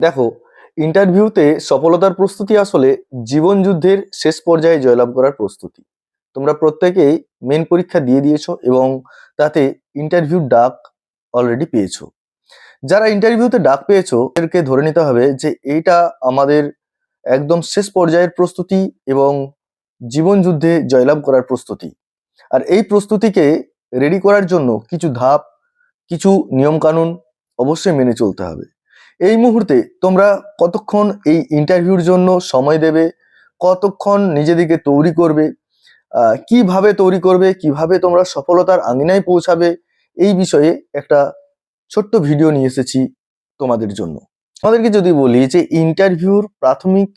দেখো ইন্টারভিউতে সফলতার প্রস্তুতি আসলে জীবন যুদ্ধের শেষ পর্যায়ে জয়লাভ করার প্রস্তুতি। তোমরা প্রত্যেকেই মেন পরীক্ষা দিয়ে দিয়েছ এবং তাতে ইন্টারভিউ ডাক অলরেডি পেয়েছ। যারা ইন্টারভিউতে ডাক পেয়েছ এদেরকে ধরে নিতে হবে যে এইটা আমাদের একদম শেষ পর্যায়ের প্রস্তুতি এবং জীবন যুদ্ধে জয়লাভ করার প্রস্তুতি। আর এই প্রস্তুতিকে রেডি করার জন্য কিছু ধাপ, কিছু নিয়মকানুন অবশ্যই মেনে চলতে হবে। এই মুহূর্তে তোমরা কতক্ষণ এই ইন্টারভিউর জন্য সময় দেবে? কতক্ষণ নিজেদেরকে তৈরি করবে? কীভাবে তৈরি করবে? কীভাবে তোমরা সফলতার আঙিনায় পৌঁছাবে? এই বিষয়ে একটা ছোট্ট ভিডিও নিয়ে এসেছি তোমাদের জন্য। তোমাদেরকে যদি বলি যে ইন্টারভিউর প্রাথমিক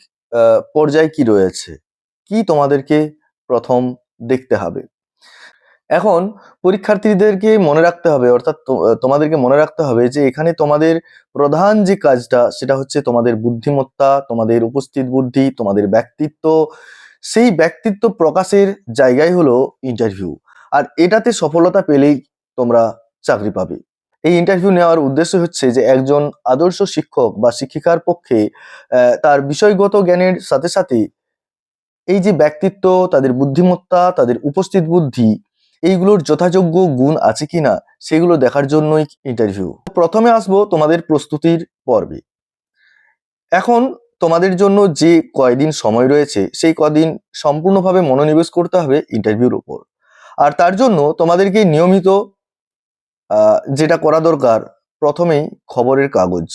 পর্যায়ে কি রয়েছে? কি তোমাদেরকে প্রথম দেখতে হবে? এখন পরীক্ষার্থীদেরকে মনে রাখতে হবে, অর্থাৎ তোমাদেরকে মনে রাখতে হবে যে এখানে তোমাদের প্রধান যে কাজটা সেটা হচ্ছে তোমাদের বুদ্ধিমত্তা, তোমাদের উপস্থিত বুদ্ধি, তোমাদের ব্যক্তিত্ব। সেই ব্যক্তিত্ব প্রকাশের জায়গায় হলো ইন্টারভিউ আর এটাতে সফলতা পেলেই তোমরা চাকরি পাবে। এই ইন্টারভিউ নেওয়ার উদ্দেশ্য হচ্ছে যে একজন আদর্শ শিক্ষক বা শিক্ষিকার পক্ষে তার বিষয়গত জ্ঞানের সাথে সাথে এই যে ব্যক্তিত্ব, তাদের বুদ্ধিমত্তা, তাদের উপস্থিত বুদ্ধি এইগুলোর যথাযোগ্য গুণ আছে কিনা সেগুলো দেখার জন্যই ইন্টারভিউ প্রথমে আসব তোমাদের প্রস্তুতির পর্বে। এখন তোমাদের জন্য যে কয়দিন সময় রয়েছে, সেই কদিন সম্পূর্ণভাবে মনোনিবেশ করতে হবে ইন্টারভিউর উপর। আর তার জন্য তোমাদেরকে নিয়মিত যেটা করা দরকার, প্রথমেই খবরের কাগজ।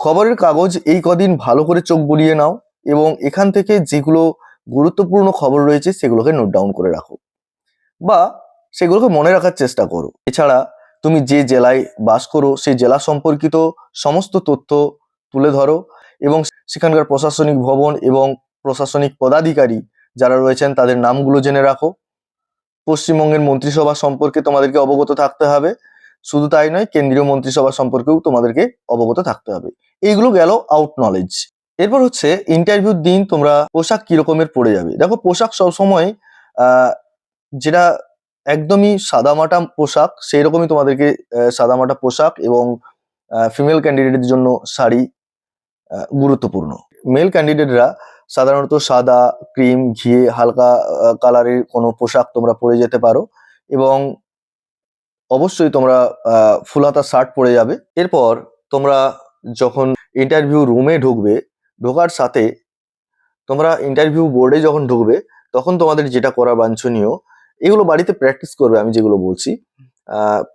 খবরের কাগজ এই কদিন ভালো করে চোখ বুলিয়ে নাও এবং এখান থেকে যেগুলো গুরুত্বপূর্ণ খবর রয়েছে সেগুলোকে নোট ডাউন করে রাখো। বা সেগুলোকে মনে রাখার চেষ্টা করো। এছাড়া তুমি যে জেলায় বাস করো, সেই জেলা সম্পর্কিত সমস্ত তথ্য তুলে ধরো এবং সেখানকার প্রশাসনিক ভবন এবং প্রশাসনিক পদাধিকারী যারা রয়েছেন তাদের নামগুলো জেনে রাখো। পশ্চিমবঙ্গের মন্ত্রিসভা সম্পর্কে তোমাদেরকে অবগত থাকতে হবে। শুধু তাই নয়, কেন্দ্রীয় মন্ত্রিসভা সম্পর্কেও তোমাদেরকে অবগত থাকতে হবে। এইগুলো গেল আউট নলেজ এরপর হচ্ছে ইন্টারভিউর দিন তোমরা পোশাক কি রকমের পরে যাবে। দেখো পোশাক সবসময় যেটা একদমই সাদামাটা পোশাক সেই রকমই তোমাদেরকে সাদামাটা পোশাক এবং ফিমেল ক্যান্ডিডেটের জন্য শাড়ি গুরুত্বপূর্ণ। মেল ক্যান্ডিডেটরা সাধারণত সাদা ক্রিম ঘিয়ে হালকা কালারের কোনো পোশাক তোমরা পরে যেতে পারো এবং অবশ্যই তোমরা আহ, ফুলহাতা শার্ট পরে যাবে। এরপর তোমরা যখন ইন্টারভিউ রুমে ঢুকবে ঢোকার সাথে তোমরা ইন্টারভিউ বোর্ডে যখন ঢুকবে তখন তোমাদের যেটা করা বাঞ্ছনীয় এগুলো বাড়িতে প্র্যাকটিস করবে আমি যেগুলো বলছি।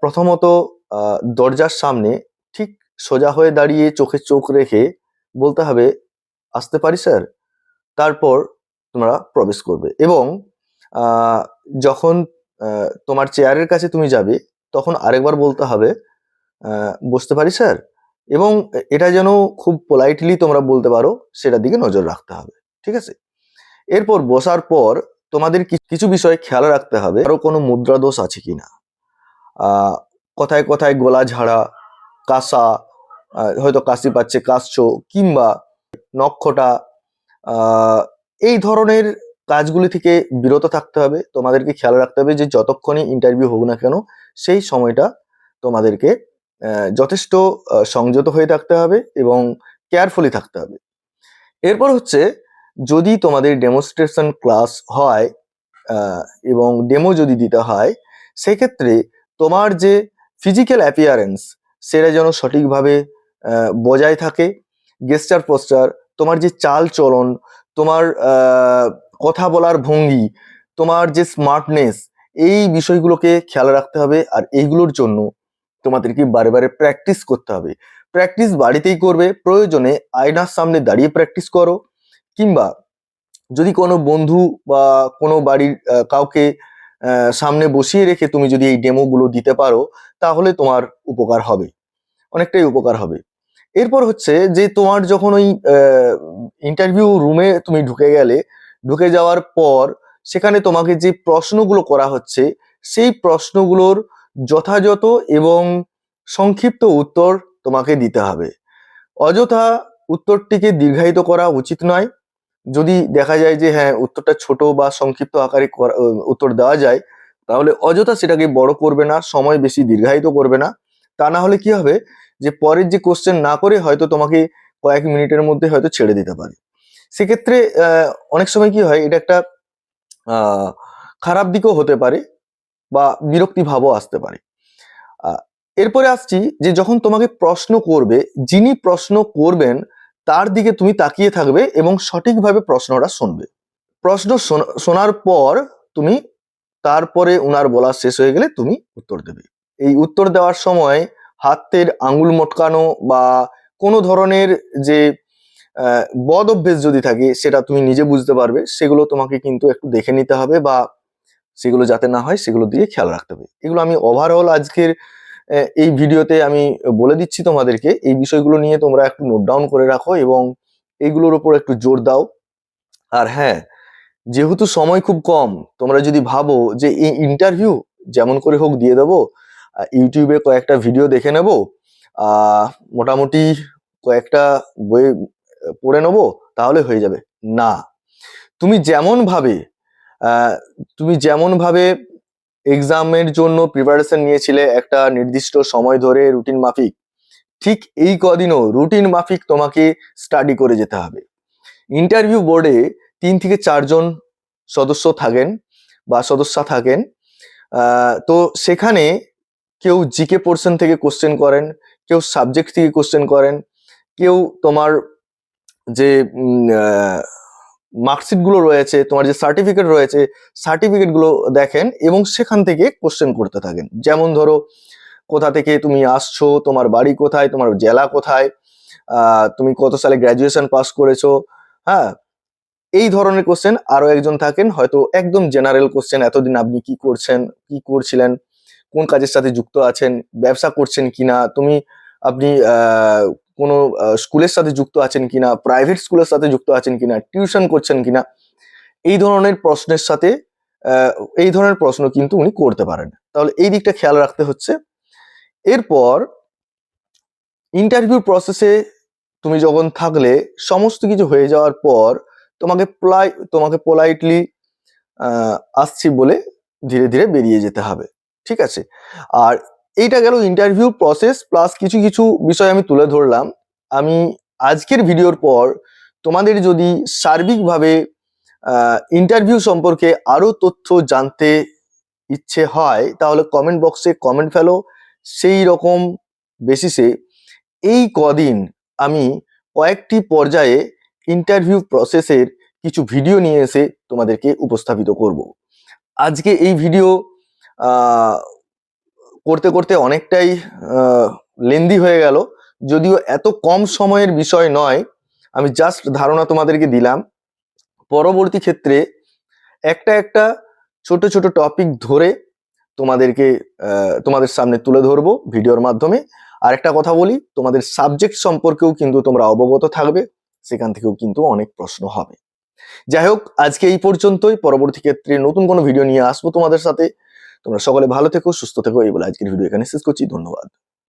প্রথমত দরজার সামনে ঠিক সোজা হয়ে দাঁড়িয়ে চোখে চোখ রেখে বলতে হবে, আসতে পারি স্যার তারপর তোমরা প্রবেশ করবে এবং যখন তোমার চেয়ারের কাছে তুমি যাবে, তখন আরেকবার বলতে হবে বসতে পারি স্যার এবং এটা যেন খুব পোলাইটলি তোমরা বলতে পারো, সেটার দিকে নজর রাখতে হবে, ঠিক আছে? এরপর বসার পর তোমাদের কিছু বিষয়ে খেয়াল রাখতে হবে আরও কোনো মুদ্রা দোষ আছে কি না কথায় কথায় গলা ঝাড়া আহ, হয়তো কাশি পাচ্ছে কাশছো কিংবা নক্ষটা এই ধরনের কাজগুলি থেকে বিরত থাকতে হবে। তোমাদেরকে খেয়াল রাখতে হবে যে যতক্ষণই ইন্টারভিউ হোক না কেন সেই সময়টা তোমাদেরকে যথেষ্ট সংযত হয়ে থাকতে হবে এবং কেয়ারফুলি থাকতে হবে। এরপর হচ্ছে যদি তোমাদের ডেমনস্ট্রেশন ক্লাস হয় এবং ডেমো যদি দিতে হয়, সেক্ষেত্রে তোমার যে ফিজিক্যাল অ্যাপিয়ারেন্স সেটা যেন সঠিকভাবে বজায় থাকে গেস্টার পোস্টার তোমার যে চাল চলন, তোমার কথা বলার ভঙ্গি, তোমার যে স্মার্টনেস এই বিষয়গুলোকে খেয়াল রাখতে হবে, আর এইগুলোর জন্য তোমাদেরকে বারে বারে প্র্যাকটিস করতে হবে। প্র্যাকটিস বাড়িতেই করবে, প্রয়োজনে আয়নার সামনে দাঁড়িয়ে প্র্যাকটিস করো। কিংবা যদি কোনো বন্ধু বা কোনো বাড়ির কাউকে সামনে বসিয়ে রেখে তুমি যদি এই ডেমোগুলো দিতে পারো, তাহলে তোমার উপকার হবে। অনেকটাই উপকার হবে। এরপর হচ্ছে যে তোমার যখন ওই ইন্টারভিউ রুমে তুমি ঢুকে গেলে, ঢুকে যাওয়ার পর সেখানে তোমাকে যে প্রশ্নগুলো করা হচ্ছে, সেই প্রশ্নগুলোর যথাযথ এবং সংক্ষিপ্ত উত্তর তোমাকে দিতে হবে। অযথা উত্তরটিকে দীর্ঘায়িত করা উচিত নয়। যদি দেখা যায় যে হ্যাঁ উত্তরটা ছোট বা সংক্ষিপ্ত আকারে করা- উত্তর দেওয়া যায়, তাহলে অযথা সেটাকে বড় করবে না, সময় বেশি দীর্ঘায়িত করবে না। তা না হলে কি হবে যে, পরের যে কোশ্চেন না করে হয়তো তোমাকে কয়েক মিনিটের মধ্যে হয়তো ছেড়ে দিতে পারে। সেক্ষেত্রে অনেক সময় কি হয়, এটা একটা খারাপ দিকও হতে পারে বা বিরক্তি ভাবও আসতে পারে। এরপরে আসছি যে, যখন তোমাকে প্রশ্ন করবে, যিনি প্রশ্ন করবেন তার দিকে তুমি তাকিয়ে থাকবে এবং সঠিকভাবে প্রশ্নটা শুনবে। প্রশ্ন শোনা- শোনার পর তুমি, তারপরে উনার বলা শেষ হয়ে গেলে তুমি উত্তর দেবে। এই উত্তর দেওয়ার সময় হাতের আঙ্গুল মটকানো বা কোনো ধরনের যে বদ অভ্যেস যদি থাকে, সেটা তুমি নিজে বুঝতে পারবে। সেগুলো তোমাকে কিন্তু একটু দেখে নিতে হবে বা সেগুলো যাতে না হয়, সেগুলো দিয়ে খেয়াল রাখতে হবে। এগুলো আমি ওভারঅল আজকের এই ভিডিওতে আমি বলে দিচ্ছি তোমাদেরকে, এই বিষয়গুলো নিয়ে তোমরা একটু নোট ডাউন করে রাখো এবং এইগুলোর উপর একটু জোর দাও। আর হ্যাঁ যেহেতু সময় খুব কম, তোমরা যদি ভাবো যে এই ইন্টারভিউ যেমন করে হোক দিয়ে দেবো ইউটিউবে কয়েকটা ভিডিও দেখে নেব মোটামুটি কয়েকটা বই পড়ে নেব, তাহলে হয়ে যাবে। না, তুমি যেমন ভাবে তুমি যেমন ভাবে এক্সামের জন্য প্রিপারেশন নিয়েছিলে একটা নির্দিষ্ট সময় ধরে রুটিন মাফিক। ঠিক এই কদিনও রুটিন মাফিক তোমাকে স্টাডি করে যেতে হবে। ইন্টারভিউ বোর্ডে তিন থেকে চারজন সদস্য থাকেন বা সদস্যা থাকেন। তো সেখানে কেউ জিকে পোর্শন থেকে কোশ্চেন করেন, কেউ সাবজেক্ট থেকে কোশ্চেন করেন, কেউ তোমার যে মার্কশিটগুলো রয়েছে, তোমার যে সার্টিফিকেট রয়েছে সার্টিফিকেটগুলো দেখেন এবং সেখান থেকে কোশ্চেন করতে থাকেন। যেমন ধরো, কোথা থেকে তুমি আসছো, তোমার বাড়ি কোথায়, তোমার জেলা কোথায় তুমি কত সালে গ্র্যাজুয়েশন পাস করেছ হ্যাঁ? এই ধরনের কোশ্চেন আরও একজন থাকেন, হয়তো একদম জেনারেল কোশ্চেন এতদিন আপনি কি করছেন, কি করছিলেন, কোন কাজের সাথে যুক্ত আছেন, ব্যবসা করছেন কিনা, তুমি, আপনি কোনো স্কুলের সাথে যুক্ত আছেন কিনা প্রাইভেট স্কুলের সাথে যুক্ত আছেন কিনা টিউশন করছেন কিনা, এই ধরনের প্রশ্নের সাথে এই ধরনের প্রশ্ন কিন্তু উনি করতে পারেন। তাহলে এই দিকটা খেয়াল রাখতে হচ্ছে। এরপর ইন্টারভিউ প্রসেসে তুমি যখন থাকলে, সমস্ত কিছু হয়ে যাওয়ার পর তোমাকে প্লাই তোমাকে পোলাইটলি আসছি বলে ধীরে ধীরে বেরিয়ে যেতে হবে। ঠিক আছে? আর এইটা গেল ইন্টারভিউ প্রসেস প্লাস কিছু কিছু বিষয় আমি তুলে ধরলাম। আমি আজকের ভিডিওর পর তোমাদের যদি সার্বিকভাবে ইন্টারভিউ সম্পর্কে আরও তথ্য জানতে ইচ্ছে হয়, তাহলে কমেন্ট বক্সে কমেন্ট ফেলো। সেই রকম বেসিসে এই কদিন আমি কয়েকটি পর্যায়ে ইন্টারভিউ প্রসেসের কিছু ভিডিও নিয়ে এসে তোমাদেরকে উপস্থাপিত করব। আজকে এই ভিডিও করতে করতে অনেকটাই লেন্দি হয়ে গেল। যদিও এত কম সময়ের বিষয় নয়, আমি জাস্ট ধারণা তোমাদেরকে দিলাম। পরবর্তী ক্ষেত্রে একটা একটা ছোট ছোট টপিক ধরে তোমাদেরকে তোমাদের সামনে তুলে ধরবো ভিডিওর মাধ্যমে। আর একটা কথা বলি, তোমাদের সাবজেক্ট সম্পর্কেও কিন্তু তোমরা অবগত থাকবে, সেখান থেকেও কিন্তু অনেক প্রশ্ন হবে। যাই হোক, আজকে এই পর্যন্তই। পরবর্তী ক্ষেত্রে নতুন কোনো ভিডিও নিয়ে আসব তোমাদের সাথে। তোমরা সকলে ভালো থেকো সুস্থ থেকো এই বলে আজকের ভিডিও এখানে শেষ করছি। ধন্যবাদ।